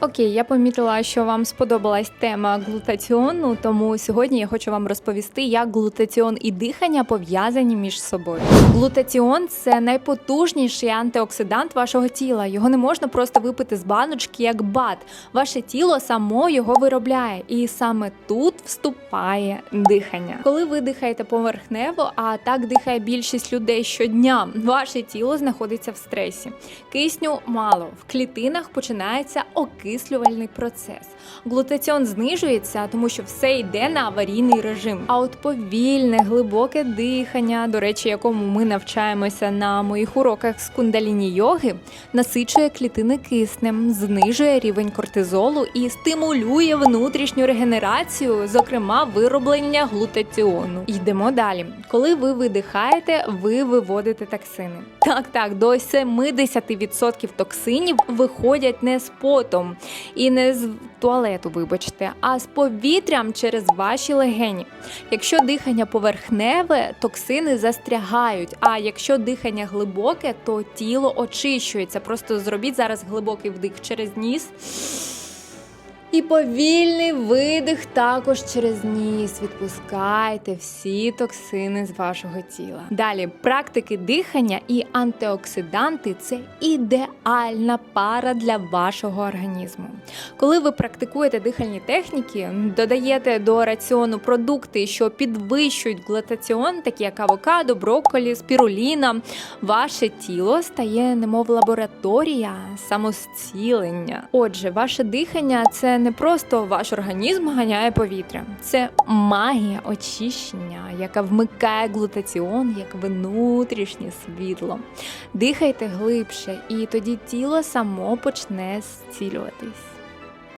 Окей, я помітила, що вам сподобалась тема глутаціону, тому сьогодні я хочу вам розповісти, як глутаціон і дихання пов'язані між собою. Глутаціон це найпотужніший антиоксидант вашого тіла. Його не можна просто випити з баночки як бат. Ваше тіло само його виробляє, і саме тут вступає дихання. Коли ви дихаєте поверхнево, а так дихає більшість людей щодня, ваше тіло знаходиться в стресі. Кисню мало, в клітинах починається окислювальний процес. Глутаціон знижується, тому що все йде на аварійний режим. А от повільне, глибоке дихання, до речі, якому ми навчаємося на моїх уроках з кундаліні йоги, насичує клітини киснем, знижує рівень кортизолу і стимулює внутрішню регенерацію, зокрема вироблення глутаціону. Йдемо далі. Коли ви видихаєте, ви виводите токсини. Так, так, до 70% токсинів виходять не з потом і не з туалету, вибачте, а з повітрям через ваші легені. Якщо дихання поверхневе, токсини застрягають. А якщо дихання глибоке, то тіло очищується. Просто зробіть зараз глибокий вдих через ніс. І повільний видих також через ніс. Відпускайте всі токсини з вашого тіла. Далі практики дихання і антиоксиданти це ідеальна пара для вашого організму. Коли ви практикуєте дихальні техніки, додаєте до раціону продукти, що підвищують глутаціон, такі як авокадо, брокколі, спіруліна, ваше тіло стає немов лабораторія самозцілення. Отже, ваше дихання це не просто ваш організм ганяє повітря, це магія очищення, яка вмикає глутаціон як внутрішнє світло. Дихайте глибше, і тоді тіло само почне зцілюватись.